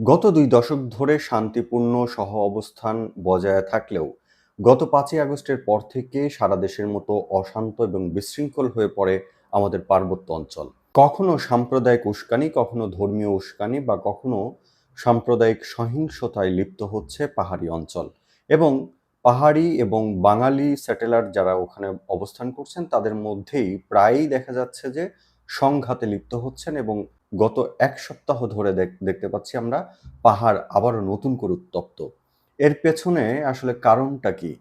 গত দুই দশক ধরে শান্তিপূর্ণ সহ অবস্থান বজায় থাকলেও গত পাঁচই আগস্টের পর থেকে সারা দেশের মতো অশান্ত এবং বিশৃঙ্খল হয়ে পড়ে আমাদের পার্বত্য অঞ্চল। কখনো সাম্প্রদায়িক উস্কানি, কখনো ধর্মীয় উস্কানি বা কখনো সাম্প্রদায়িক সহিংসতায় লিপ্ত হচ্ছে পাহাড়ি অঞ্চল এবং পাহাড়ি এবং বাঙালি স্যাটেলার যারা ওখানে অবস্থান করছেন, তাদের মধ্যেই প্রায়ই দেখা যাচ্ছে যে সংঘাতে লিপ্ত হচ্ছেন এবং গত এক সপ্তাহ ধরে দেখ- দেখতে পাচ্ছি আমরা পাহাড় আবারও নতুন করে উত্তপ্ত। এর পেছনে আসলে কারণটা কি?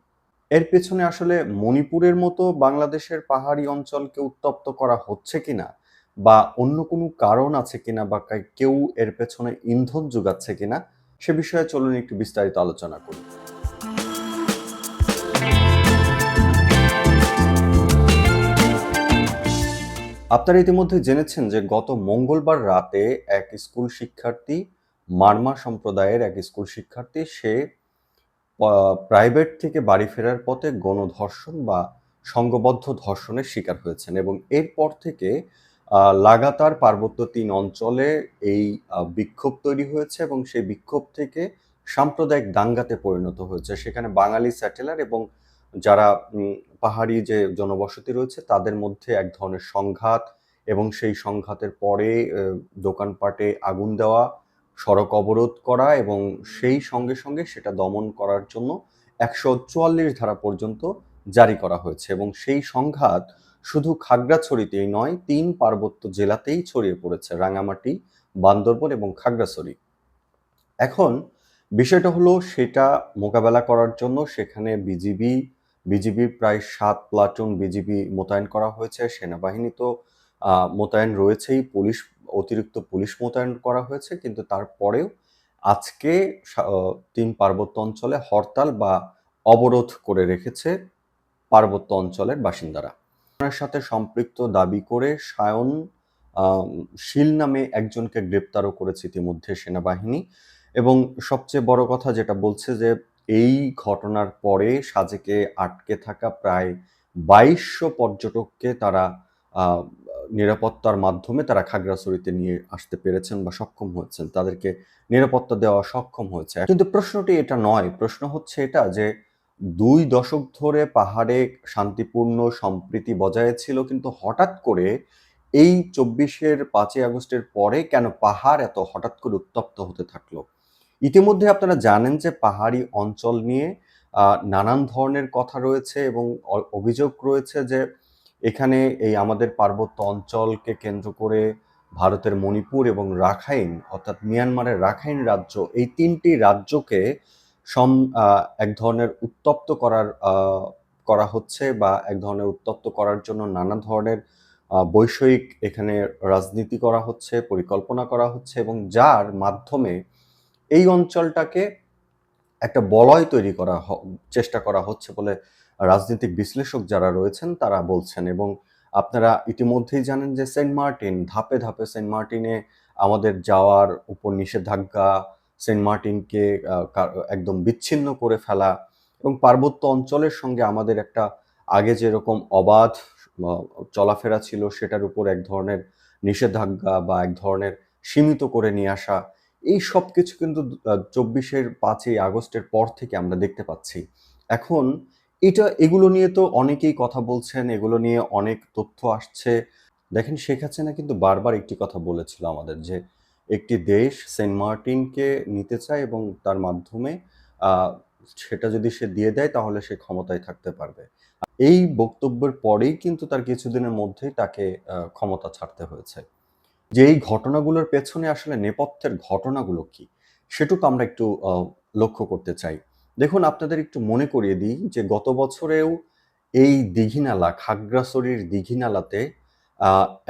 এর পেছনে আসলে মণিপুরের মতো বাংলাদেশের পাহাড়ি অঞ্চলকে উত্তপ্ত করা হচ্ছে কিনা বা অন্য কোনো কারণ আছে কিনা বা কেউ এর পেছনে ইন্ধন যোগাচ্ছে কিনা সে বিষয়ে চলুন একটু বিস্তারিত আলোচনা করি। আপনারা ইতিমধ্যে জেনেছেন যে গত মঙ্গলবার রাতে এক স্কুল শিক্ষার্থী, মারমা সম্প্রদায়ের এক স্কুল শিক্ষার্থী, সে প্রাইভেট থেকে বাড়ি ফেরার পথে গণধর্ষণ বা সংঘবদ্ধ ধর্ষণের শিকার হয়েছেন এবং এরপর থেকে লাগাতার পার্বত্য তিন অঞ্চলে এই বিক্ষোভ তৈরি হয়েছে এবং সেই বিক্ষোভ থেকে সাম্প্রদায়িক দাঙ্গাতে পরিণত হয়েছে। সেখানে বাঙালি স্যাটেলার এবং যারা পাহাড়ি যে জনবসতি রয়েছে, তাদের মধ্যে এক ধরনের সংঘাত এবং সেই সংঘাতের পরে দোকানপাটে আগুন দেওয়া, সড়ক অবরোধ করা এবং সেই সঙ্গে সঙ্গে সেটা দমন করার জন্য একশো চুয়াল্লিশ ধারা পর্যন্ত জারি করা হয়েছে এবং সেই সংঘাত শুধু খাগড়াছড়িতেই নয়, তিন পার্বত্য জেলাতেই ছড়িয়ে পড়েছে, রাঙামাটি, বান্দরবন এবং খাগড়াছড়ি। এখন বিষয়টা হলো, সেটা মোকাবেলা করার জন্য সেখানে বিজিবি বিজিবির প্রায় সাত প্লাটুন বিজিবি মোতায়েন করা হয়েছে, সেনাবাহিনী তো মোতায়েন রয়েছেই, পুলিশ, অতিরিক্ত পুলিশ মোতায়েন করা হয়েছে, কিন্তু তারপরেও আজকে তিন পার্বত্য অঞ্চলে হরতাল বা অবরোধ করে রেখেছে পার্বত্য অঞ্চলের বাসিন্দারা। সাথে সম্পৃক্ত দাবি করে সায়ন শীল নামে একজনকে গ্রেপ্তারও করেছে ইতিমধ্যে সেনাবাহিনী। এবং সবচেয়ে বড় কথা যেটা বলছে যে এই ঘটনার পরে সাজেকে আটকে থাকা প্রায় বাইশশো পর্যটককে তারা নিরাপত্তার মাধ্যমে তারা খাগড়াছড়িতে নিয়ে আসতে পেরেছেন বা সক্ষম হয়েছেন। তাদেরকে নিরাপত্তা দেওয়া সক্ষম হয়েছে। কিন্তু প্রশ্নটি এটা নয়। প্রশ্ন হচ্ছে এটা যে, দুই দশক ধরে পাহাড়ে শান্তিপূর্ণ সম্প্রীতি বজায় ছিল, কিন্তু হঠাৎ করে এই চব্বিশের পাঁচই আগস্টের পরে কেন পাহাড় এত হঠাৎ করে উত্তপ্ত হতে থাকল? ইতিমধ্যে আপনারা জানেন যে পাহাড়ি অঞ্চল নিয়ে নানান ধরনের কথা রয়েছে এবং অভিযোগ রয়েছে যে এখানে এই আমাদের পার্বত্য অঞ্চলকে কেন্দ্র করে ভারতের মণিপুর এবং রাখাইন, অর্থাৎ মিয়ানমারের রাখাইন রাজ্য, এই তিনটি রাজ্যকে সম এক ধরনের উত্তপ্ত করার করা হচ্ছে বা এক ধরনের উত্তপ্ত করার জন্য নানা ধরনের বৈষয়িক এখানে রাজনীতি করা হচ্ছে, পরিকল্পনা করা হচ্ছে এবং যার মাধ্যমে এই অঞ্চলটাকে একটা বলয় তৈরি করা চেষ্টা করা হচ্ছে বলে রাজনৈতিক বিশ্লেষক যারা রয়েছেন তারা বলছেন এবং আপনারা ইতিমধ্যেই জানেন যে সেন্ট মার্টিন, ধাপে ধাপে সেন্ট মার্টিনে আমাদের যাওয়ার উপর নিষেধাজ্ঞা সেন্ট মার্টিনকে একদম বিচ্ছিন্ন করে ফেলা এবং পার্বত্য অঞ্চলের সঙ্গে আমাদের একটা আগে যেরকম অবাধ চলাফেরা ছিল সেটার উপর এক ধরনের নিষেধাজ্ঞা বা এক ধরনের সীমিত করে নিয়ে আসা এই সব কিছু কিন্তু চব্বিশের পাঁচই আগস্টের পর থেকে আমরা দেখতে পাচ্ছি। এখন এটা, এগুলো নিয়ে তো অনেকেই কথা বলছেন, এগুলো নিয়ে অনেক তথ্য আসছে। দেখেন, শেখ হাসিনা কিন্তু বারবার একটি কথা বলেছিল আমাদের যে, একটি দেশ সেন্ট মার্টিনকে নিতে চায় এবং তার মাধ্যমে সেটা যদি সে দিয়ে দেয় তাহলে সে ক্ষমতায় থাকতে পারবে। এই বক্তব্যের পরেই কিন্তু তার কিছুদিনের মধ্যেই তাকে ক্ষমতা ছাড়তে হয়েছে। যে এই ঘটনাগুলোর পেছনে আসলে নেপথ্যের ঘটনাগুলো কি, সেটুকু আমরা একটু লক্ষ্য করতে চাই। দেখুন, আপনাদের একটু মনে করিয়ে দিই যে গত বছরেও এই দীঘিনালা, খাগড়াছড়ির দীঘিনালাতে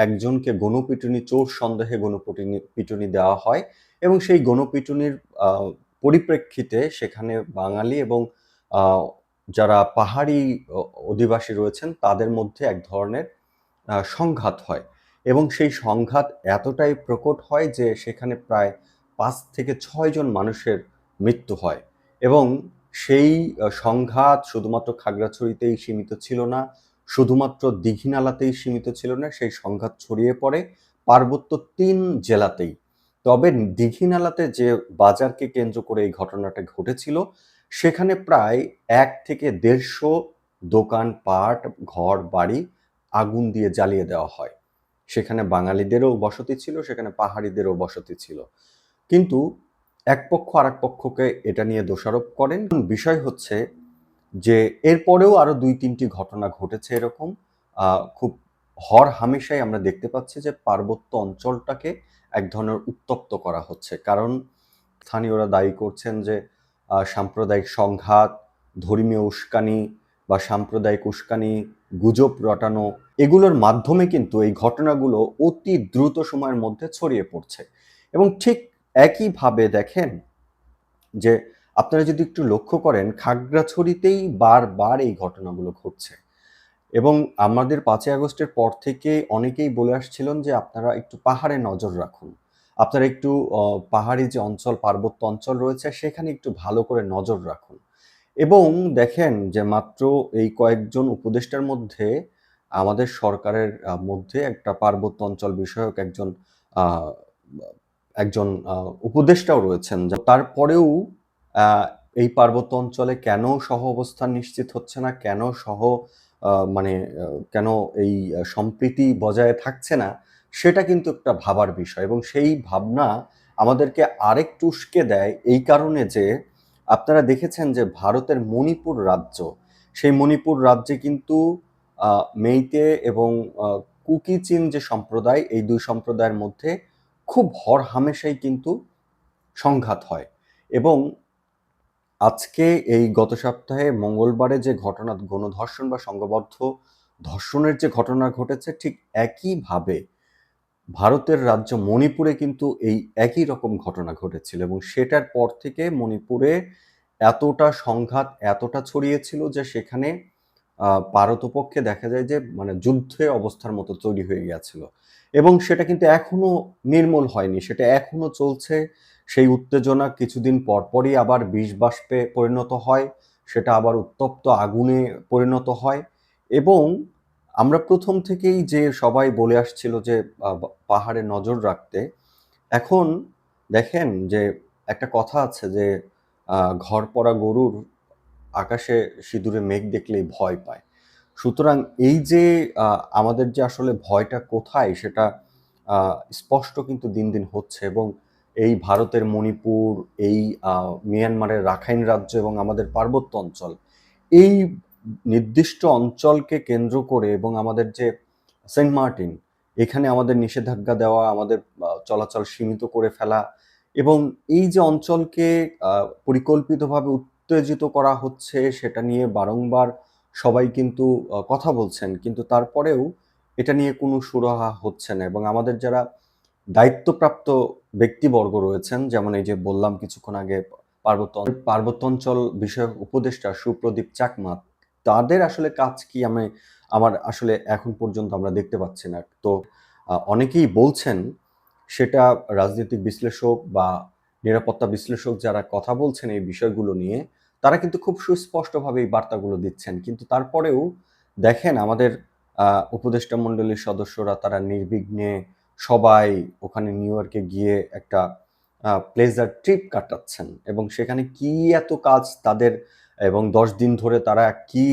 একজনকে গণপিটুনি, চোর সন্দেহে গণপিটুনি, পিটুনি দেওয়া হয় এবং সেই গণপিটুনির পরিপ্রেক্ষিতে সেখানে বাঙালি এবং যারা পাহাড়ি অধিবাসী রয়েছেন, তাদের মধ্যে এক ধরনের সংঘাত হয়। এবং সেই সংঘাত এতটাই প্রকট হয় যে সেখানে প্রায় পাঁচ থেকে ছয় জন মানুষের মৃত্যু হয়। এবং সেই সংঘাত শুধুমাত্র খাগড়াছড়িতেই সীমিত ছিল না, শুধুমাত্র দীঘিনালাতেই সীমিত ছিল না, সেই সংঘাত ছড়িয়ে পড়ে পার্বত্য তিন জেলাতেই। তবে দীঘিনালাতে যে বাজারকে কেন্দ্র করে এই ঘটনাটা ঘটেছিল, সেখানে প্রায় এক থেকে দেড়শো দোকান পাট ঘর বাড়ি আগুন দিয়ে জ্বালিয়ে দেওয়া হয়। সেখানে বাঙালিদেরও বসতি ছিল, সেখানে পাহাড়িদেরও বসতি ছিল। কিন্তু এক পক্ষ আর পক্ষকে এটা নিয়ে দোষারোপ করেন। বিষয় হচ্ছে যে এরপরেও আরও দুই তিনটি ঘটনা ঘটেছে এরকম। খুব হর হামেশাই আমরা দেখতে পাচ্ছি যে পার্বত্য অঞ্চলটাকে এক ধরনের উত্তপ্ত করা হচ্ছে। কারণ স্থানীয়রা দায়ী করছেন যে সাম্প্রদায়িক সংঘাত, ধর্মীয় উস্কানি বা সাম্প্রদায়িক উস্কানি, গুজব রটানো এগুলোর মাধ্যমে কিন্তু এই ঘটনাগুলো অতি দ্রুত সময়ের মধ্যে ছড়িয়ে পড়ছে। এবং ঠিক একইভাবে দেখেন যে আপনারা যদি একটু লক্ষ্য করেন, খাগড়াছড়িতেই বারবার এই ঘটনাগুলো ঘটছে। এবং আমাদের পাঁচই আগস্টের পর থেকে অনেকেই বলে আসছিলেন যে আপনারা একটু পাহাড়ে নজর রাখুন। আপনারা একটু পাহাড়ি যে অঞ্চল, পার্বত্য অঞ্চল রয়েছে, সেখানে একটু ভালো করে নজর রাখুন। এবং দেখেন যে মাত্র এই কয়েকজন উপদেষ্টার মধ্যে আমাদের সরকারের মধ্যে একটা পার্বত্য অঞ্চল বিষয়ক একজন একজন উপদেষ্টাও রয়েছেন। তারপরেও এই পার্বত্য অঞ্চলে কেন সহ অবস্থান নিশ্চিত হচ্ছে না? কেন সহ মানে কেন এই সম্প্রীতি বজায় থাকছে না? সেটা কিন্তু একটা ভাবার বিষয় এবং সেই ভাবনা আমাদেরকে আরেকটু উস্কে দেয় এই কারণে যে, আপনারা দেখেছেন যে ভারতের মণিপুর রাজ্য, সেই মণিপুর রাজ্যে কিন্তু মেইতে এবং আহ, কুকি চীন যে সম্প্রদায় এই দুই সম্প্রদায়ের মধ্যে খুব হর হামেশাই কিন্তু সংঘাত হয়। এবং আজকে এই গত সপ্তাহে মঙ্গলবারে যে ঘটনা গণধর্ষণ বা সংঘবদ্ধ ধর্ষণের যে ঘটনা ঘটেছে ঠিক একইভাবে ভারতের রাজ্য মণিপুরে কিন্তু এই একই রকম ঘটনা ঘটেছিল এবং সেটার পর থেকে মণিপুরে এতটা সংঘাত এতটা ছড়িয়েছিল যে সেখানে পারতপক্ষে দেখা যায় যে মানে যুদ্ধে অবস্থার মতো তৈরি হয়ে গিয়েছিল। এবং সেটা কিন্তু এখনও নির্মূল হয়নি, সেটা এখনও চলছে। সেই উত্তেজনা কিছুদিন পরপরই আবার বিষ বাষ্পে পরিণত হয়, সেটা আবার উত্তপ্ত আগুনে পরিণত হয়। এবং আমরা প্রথম থেকেই যে সবাই বলে আসছিল যে পাহাড়ে নজর রাখতে, এখন দেখেন যে একটা কথা আছে যে ঘর পড়া গরুর আকাশে সিঁদুরে মেঘ দেখলেই ভয় পায়। সুতরাং এই যে আমাদের যে আসলে ভয়টা কোথায় সেটা স্পষ্ট কিন্তু দিন দিন হচ্ছে এবং এই ভারতের মণিপুর, এই মিয়ানমারের রাখাইন রাজ্য এবং আমাদের পার্বত্য অঞ্চল, এই নির্দিষ্ট অঞ্চলকে কেন্দ্র করে এবং আমাদের যে সেন্ট মার্টিন, এখানে আমাদের নিষেধাজ্ঞা দেওয়া, আমাদের চলাচল সীমিত করে ফেলা এবং এই যে অঞ্চলকে পরিকল্পিতভাবে উত্তেজিত করা হচ্ছে, সেটা নিয়ে বারংবার সবাই কিন্তু কথা বলছেন। কিন্তু তারপরেও এটা নিয়ে কোনো সুরাহা হচ্ছে না। এবং আমাদের যারা দায়িত্বপ্রাপ্ত ব্যক্তিবর্গ রয়েছেন, যেমন এই যে বললাম কিছুক্ষণ আগে পার্বত্য, পার্বত্যাঞ্চল বিষয়ক উপদেষ্টা সুপ্রদীপ চাকমা, তাদের আসলে কাজ কি? আমি, আমার আসলে এখন পর্যন্ত আমরা দেখতে পাচ্ছি না। তো অনেকেই বলছেন, সেটা রাজনৈতিক বিশ্লেষক বা নিরাপত্তা বিশ্লেষক যারা কথা বলছেন এই বিষয়গুলো নিয়ে তারা কিন্তু খুব সুস্পষ্টভাবে এই বার্তাগুলো দিচ্ছেন। কিন্তু তারপরেও দেখেন আমাদের উপদেষ্টা মণ্ডলীর সদস্যরা তারা নির্বিঘ্নে সবাই ওখানে নিউ ইয়র্কে গিয়ে একটা প্লেজার ট্রিপ কাটাচ্ছেন। এবং সেখানে কি এত কাজ তাদের এবং দশ দিন ধরে তারা কি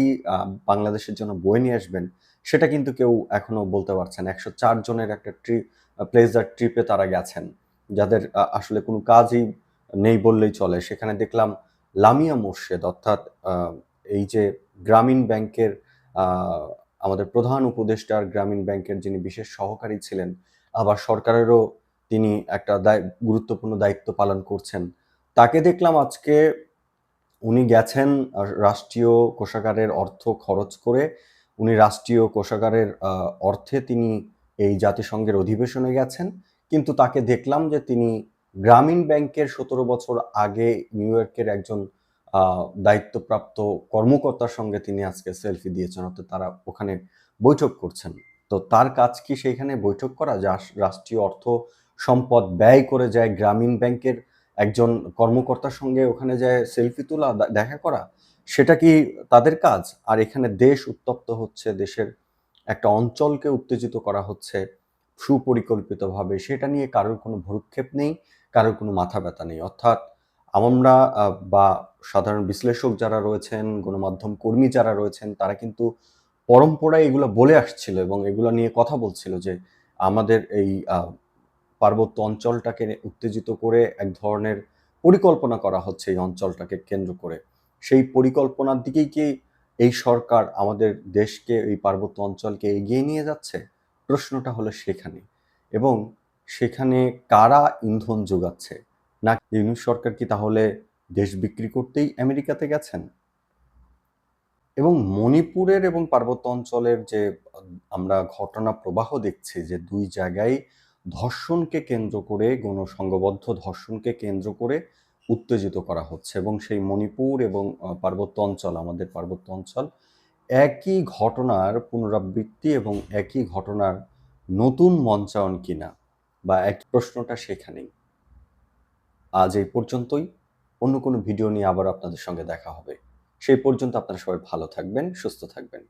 বাংলাদেশের জন্য বয়ে নিয়ে আসবেন, সেটা কিন্তু কেউ এখনও বলতে পারছেন একশো চার জনের একটা ট্রিপ প্লেজার ট্রিপে তারা গেছেন। যাদের আসলে কোনো কাজই নেই বললেই চলে। সেখানে দেখলাম লামিয়া মোর্শেদ, অর্থাৎ এই যে গ্রামীণ ব্যাংকের আমাদের প্রধান উপদেষ্টার গ্রামীণ ব্যাংকের যিনি বিশেষ সহকারী ছিলেন, আবার সরকারেরও তিনি একটা গুরুত্বপূর্ণ দায়িত্ব পালন করছেন। তাকে দেখলাম আজকে উনি গেছেন রাষ্ট্রীয় কোষাগারের অর্থ খরচ করে। উনি রাষ্ট্রীয় কোষাগারের অর্থে তিনি এই জাতিসংঘের অধিবেশনে গেছেন। কিন্তু তাকে দেখলাম যে তিনি গ্রামীণ ব্যাংকের সতেরো বছর আগে নিউ ইয়র্কের একজন দায়িত্বপ্রাপ্ত কর্মকর্তার সঙ্গে তিনি আজকে সেলফি দিয়েছেন, অর্থাৎ তারা ওখানে বৈঠক করছেন। তো তার কাজ কি সেইখানে বৈঠক করা? যা রাষ্ট্রীয় অর্থ সম্পদ ব্যয় করে যায় গ্রামীণ ব্যাংকের একজন কর্মকর্তার সঙ্গে ওখানে যায় সেলফি তোলা দেখা করা, সেটা কি তাদের কাজ? আর এখানে দেশ উত্তপ্ত হচ্ছে, দেশের একটা অঞ্চলকে উত্তেজিত করা হচ্ছে সুপরিকল্পিতভাবে, সেটা নিয়ে কারোর কোনো ভ্রুক্ষেপ নেই। কারোর কোনো মাথা ব্যথা নেই। অর্থাৎ আমরা বা সাধারণ বিশ্লেষক যারা রয়েছেন, গণমাধ্যম কর্মী যারা রয়েছেন, তারা কিন্তু পরম্পরায় এগুলো বলে আসছিল এবং এগুলো নিয়ে কথা বলছিল যে আমাদের এই পার্বত্য অঞ্চলটাকে উত্তেজিত করে এক ধরনের পরিকল্পনা করা হচ্ছে এই অঞ্চলটাকে কেন্দ্র করে। সেই পরিকল্পনার দিকেই কি এই সরকার আমাদের দেশকে, এই পার্বত্য অঞ্চলকে এগিয়ে নিয়ে যাচ্ছে? প্রশ্নটা হলো সেখানে। এবং সেখানে কারা ইন্ধন যোগাচ্ছে? না ইউনিট সরকার কি তাহলে দেশ বিক্রি করতেই আমেরিকাতে গেছেন? এবং মণিপুরের এবং পার্বত্য অঞ্চলের যে, আমরা ঘটনা প্রবাহ দেখছি যে দুই জায়গায় ধর্ষণকে কেন্দ্র করে, গণসংঘবদ্ধ ধর্ষণকে কেন্দ্র করে উত্তেজিত করা হচ্ছে। এবং সেই মণিপুর এবং পার্বত্য অঞ্চল, আমাদের পার্বত্য অঞ্চল, একই ঘটনার পুনরাবৃত্তি এবং একই ঘটনার নতুন মঞ্চায়ন কিনা? বা এক প্রশ্নটা সেখানেই। আজ এই পর্যন্তই। অন্য কোনো ভিডিও নিয়ে আবার আপনাদের সঙ্গে দেখা হবে। সেই পর্যন্ত আপনারা সবাই ভালো থাকবেন, সুস্থ থাকবেন।